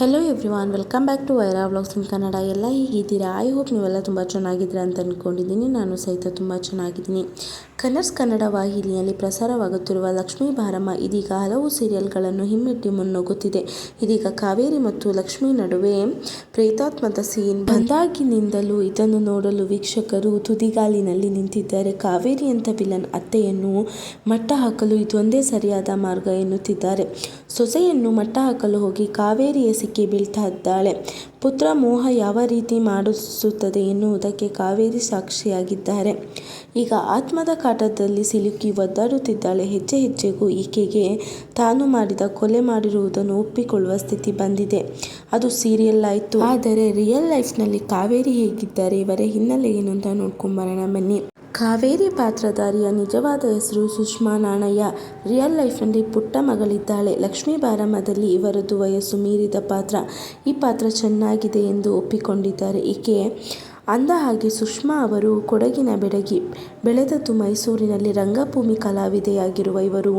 Hello every one welcome back to Vaira vlogs in Kannada ಎಲ್ಲ ಹೀಗಿದ್ದೀರಾ? I hope ನೀವೆಲ್ಲ ತುಂಬ ಚೆನ್ನಾಗಿದ್ದೀರಾ ಅಂತ ಅಂದ್ಕೊಂಡಿದ್ದೀನಿ ನಾನು ಸಹಿತ ತುಂಬ ಚೆನ್ನಾಗಿದ್ದೀನಿ. ಕಲರ್ಸ್ ಕನ್ನಡ ವಾಹಿನಿಯಲ್ಲಿ ಪ್ರಸಾರವಾಗುತ್ತಿರುವ ಲಕ್ಷ್ಮೀ ಭಾರಮ್ಮ ಇದೀಗ ಹಲವು ಸೀರಿಯಲ್ಗಳನ್ನು ಹಿಮ್ಮೆಟ್ಟಿ ಮುನ್ನುಗ್ಗುತ್ತಿದೆ. ಇದೀಗ ಕಾವೇರಿ ಮತ್ತು ಲಕ್ಷ್ಮಿ ನಡುವೆ ಪ್ರೇತಾತ್ಮದ ಸೀನ್ ಬಂದಾಗಿನಿಂದಲೂ ಇದನ್ನು ನೋಡಲು ವೀಕ್ಷಕರು ತುದಿಗಾಲಿನಲ್ಲಿ ನಿಂತಿದ್ದಾರೆ. ಕಾವೇರಿ ಅಂತ ವಿಲನ್ ಅತ್ತೆಯನ್ನು ಮಟ್ಟ ಹಾಕಲು ಇದೊಂದೇ ಸರಿಯಾದ ಮಾರ್ಗ ಎನ್ನುತ್ತಿದ್ದಾರೆ. ಸೊಸೆಯನ್ನು ಮಟ್ಟ ಹಾಕಲು ಹೋಗಿ ಕಾವೇರಿಯ ಸಿಕ್ಕಿ ಬೀಳ್ತಾ ಇದ್ದಾಳೆ ಪುತ್ರ ಮೋಹ ಯಾವ ರೀತಿ ಮಾಡಿಸುತ್ತದೆ ಎನ್ನುವುದಕ್ಕೆ ಕಾವೇರಿ ಸಾಕ್ಷಿಯಾಗಿದ್ದಾರೆ. ಈಗ ಆತ್ಮದ ಕಾಟದಲ್ಲಿ ಸಿಲುಕಿ ಒದ್ದಾಡುತ್ತಿದ್ದಾಳೆ. ಹೆಜ್ಜೆ ಹೆಜ್ಜೆಗೂ ಈಕೆಗೆ ತಾನು ಮಾಡಿದ ಕೊಲೆ ಮಾಡಿರುವುದನ್ನು ಒಪ್ಪಿಕೊಳ್ಳುವ ಸ್ಥಿತಿ ಬಂದಿದೆ. ಅದು ಸೀರಿಯಲ್ ಆಯಿತು. ಆದರೆ ರಿಯಲ್ ಲೈಫ್ನಲ್ಲಿ ಕಾವೇರಿ ಹೇಗಿದ್ದಾರೆ? ಇವರ ಹಿನ್ನೆಲೆ ಏನು ಅಂತ ನೋಡ್ಕೊಂಬರೋಣ ಬನ್ನಿ. ಕಾವೇರಿ ಪಾತ್ರಧಾರಿಯ ನಿಜವಾದ ಹೆಸರು ಸುಷ್ಮಾ ನಾಣಯ್ಯ. ರಿಯಲ್ ಲೈಫ್ನಲ್ಲಿ ಪುಟ್ಟ ಮಗಳಿದ್ದಾಳೆ. ಲಕ್ಷ್ಮೀ ಬಾರಮ್ಮದಲ್ಲಿ ಇವರದ್ದು ವಯಸ್ಸು ಮೀರಿದ ಪಾತ್ರ. ಈ ಪಾತ್ರ ಚೆನ್ನಾಗಿದೆ ಎಂದು ಒಪ್ಪಿಕೊಂಡಿದ್ದಾರೆ. ಈಕೆ ಅಂದ ಹಾಗೆ ಸುಷ್ಮಾ ಅವರು ಕೊಡಗಿನ ಬೆಡಗಿ ಬೆಳೆದದ್ದು ಮೈಸೂರಿನಲ್ಲಿ ರಂಗಭೂಮಿ ಕಲಾವಿದೆಯಾಗಿರುವ ಇವರು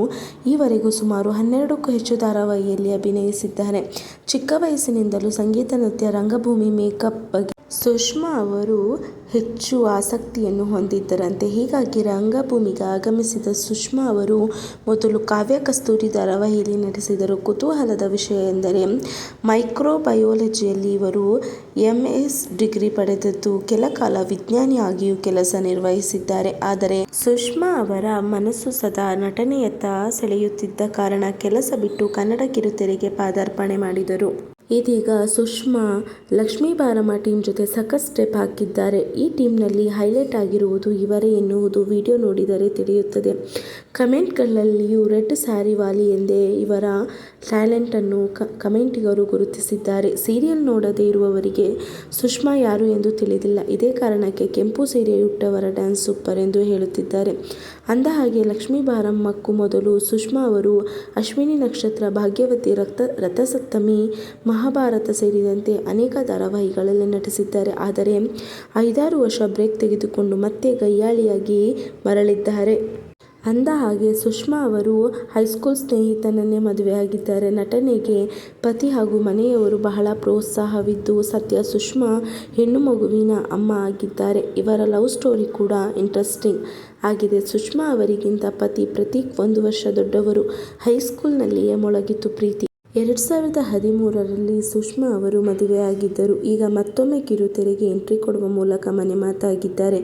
ಈವರೆಗೂ ಸುಮಾರು ಹನ್ನೆರಡಕ್ಕೂ ಹೆಚ್ಚು ಧಾರಾವಾಹಿಯಲ್ಲಿ ಅಭಿನಯಿಸಿದ್ದಾರೆ. ಚಿಕ್ಕ ವಯಸ್ಸಿನಿಂದಲೂ ಸಂಗೀತ ನೃತ್ಯ, ರಂಗಭೂಮಿ, ಮೇಕಪ್ ಬಗ್ಗೆ ಸುಷ್ಮಾ ಅವರು ಹೆಚ್ಚು ಆಸಕ್ತಿಯನ್ನು ಹೊಂದಿದ್ದರಂತೆ. ಹೀಗಾಗಿ ರಂಗಭೂಮಿಗೆ ಆಗಮಿಸಿದ ಸುಷ್ಮಾ ಅವರು ಮೊದಲು ಕಾವ್ಯ ಕಸ್ತೂರಿ ಧಾರಾವಾಹಿಯಲ್ಲಿ ನಡೆಸಿದರು ಕುತೂಹಲದ ವಿಷಯ ಎಂದರೆ, ಮೈಕ್ರೋಬಯೋಲಜಿಯಲ್ಲಿ ಇವರು ಎಂ ಎಸ್ ಡಿಗ್ರಿ ಪಡೆದದ್ದು, ಕೆಲ ಕಾಲ ವಿಜ್ಞಾನಿಯಾಗಿಯೂ ಕೆಲಸ ನಿರ್ವಹಿಸಿದ್ದಾರೆ. ಆದರೆ ಸುಷ್ಮಾ ಅವರ ಮನಸ್ಸು ಸದಾ ನಟನೆಯತ್ತ ಸೆಳೆಯುತ್ತಿದ್ದ ಕಾರಣ ಕೆಲಸ ಬಿಟ್ಟು ಕನ್ನಡ ಕಿರುತೆರೆಗೆ ಪಾದಾರ್ಪಣೆ ಮಾಡಿದರು. ಇದೀಗ ಸುಷ್ಮಾ, ಲಕ್ಷ್ಮೀ ಬಾರಮ್ಮ ಟೀಮ್ ಜೊತೆ ಸಖತ್ ಸ್ಟೆಪ್ ಹಾಕಿದ್ದಾರೆ. ಈ ಟೀಮ್ನಲ್ಲಿ ಹೈಲೈಟ್ ಆಗಿರುವುದು ಇವರೇ ಎನ್ನುವುದು ವಿಡಿಯೋ ನೋಡಿದರೆ ತಿಳಿಯುತ್ತದೆ. ಕಮೆಂಟ್ಗಳಲ್ಲಿಯೂ ರೆಡ್ ಸ್ಯಾರಿ ವಾಲಿ ಎಂದೇ ಇವರ ಟ್ಯಾಲೆಂಟನ್ನು ಕ, ಕಮೆಂಟಿಗರು ಗುರುತಿಸಿದ್ದಾರೆ. ಸೀರಿಯಲ್ ನೋಡದೇ ಇರುವವರಿಗೆ ಸುಷ್ಮಾ ಯಾರು ಎಂದು ತಿಳಿದಿಲ್ಲ. ಇದೇ ಕಾರಣಕ್ಕೆ ಕೆಂಪು ಸೀರೆ ಉಟ್ಟವರ ಡ್ಯಾನ್ಸ್ ಸೂಪರ್ ಎಂದು ಹೇಳುತ್ತಿದ್ದಾರೆ. ಅಂದ ಹಾಗೆ ಲಕ್ಷ್ಮೀ ಬಾರಮ್ಮಕ್ಕೂ ಮೊದಲು ಸುಷ್ಮಾ ಅವರು ಅಶ್ವಿನಿ ನಕ್ಷತ್ರ ಭಾಗ್ಯವತಿ ರಕ್ತ, ರಥಸಪ್ತಮಿ ಮಹಾಭಾರತ ಸೇರಿದಂತೆ ಅನೇಕ ಧಾರಾವಾಹಿಗಳಲ್ಲಿ ನಟಿಸಿದ್ದಾರೆ. ಆದರೆ ಐದಾರು ವರ್ಷ ಬ್ರೇಕ್ ತೆಗೆದುಕೊಂಡು ಮತ್ತೆ ಗಯ್ಯಾಳಿಯಾಗಿ ಮರಳಿದ್ದಾರೆ. ಅಂದ ಹಾಗೆ ಸುಷ್ಮಾ ಅವರು ಹೈಸ್ಕೂಲ್ ಸ್ನೇಹಿತನನ್ನೇ ಮದುವೆಯಾಗಿದ್ದಾರೆ ನಟನೆಗೆ ಪತಿ ಹಾಗೂ ಮನೆಯವರು ಬಹಳ ಪ್ರೋತ್ಸಾಹವಿದ್ದು ಸತ್ಯ ಸುಷ್ಮಾ ಹೆಣ್ಣು ಮಗುವಿನ ಅಮ್ಮ ಆಗಿದ್ದಾರೆ. ಇವರ ಲವ್ ಸ್ಟೋರಿ ಕೂಡ ಇಂಟ್ರೆಸ್ಟಿಂಗ್ ಆಗಿದೆ. ಸುಷ್ಮಾ ಅವರಿಗಿಂತ ಪತಿ ಪ್ರತೀಕ್ ಒಂದು ವರ್ಷ ದೊಡ್ಡವರು. ಹೈಸ್ಕೂಲ್ನಲ್ಲಿಯೇ ಮೊಳಗಿತು ಪ್ರೀತಿ. ಎರಡು ಸಾವಿರದ ಹದಿಮೂರರಲ್ಲಿ ಸುಷ್ಮಾ ಅವರು ಮದುವೆಯಾಗಿದ್ದರು. ಈಗ ಮತ್ತೊಮ್ಮೆ ಕಿರುತೆರೆಗೆ ಎಂಟ್ರಿ ಕೊಡುವ ಮೂಲಕ ಮನೆ ಮಾತಾಗಿದ್ದಾರೆ.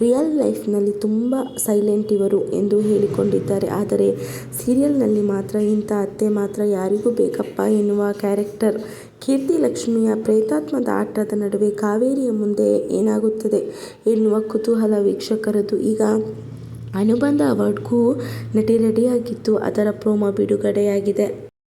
ರಿಯಲ್ ಲೈಫ್ನಲ್ಲಿ ತುಂಬ ಸೈಲೆಂಟ್ ಇವರು ಎಂದು ಹೇಳಿಕೊಂಡಿದ್ದಾರೆ. ಆದರೆ ಸೀರಿಯಲ್ನಲ್ಲಿ ಮಾತ್ರ, ಇಂಥ ಅತ್ತೆ ಮಾತ್ರ ಯಾರಿಗೂ ಬೇಕಪ್ಪ ಎನ್ನುವ ಕ್ಯಾರೆಕ್ಟರ್ ಕೀರ್ತಿ ಲಕ್ಷ್ಮಿಯ ಪ್ರೇತಾತ್ಮದ ಆಟದ ನಡುವೆ ಕಾವೇರಿಯ ಮುಂದೆ ಏನಾಗುತ್ತದೆ ಎನ್ನುವ ಕುತೂಹಲ ವೀಕ್ಷಕರದು. ಈಗ ಅನುಬಂಧ ಅವಾರ್ಡ್ಗೂ ನಟಿ ರೆಡಿಯಾಗಿದ್ದು, ಅದರ ಪ್ರೋಮೋ ಬಿಡುಗಡೆಯಾಗಿದೆ.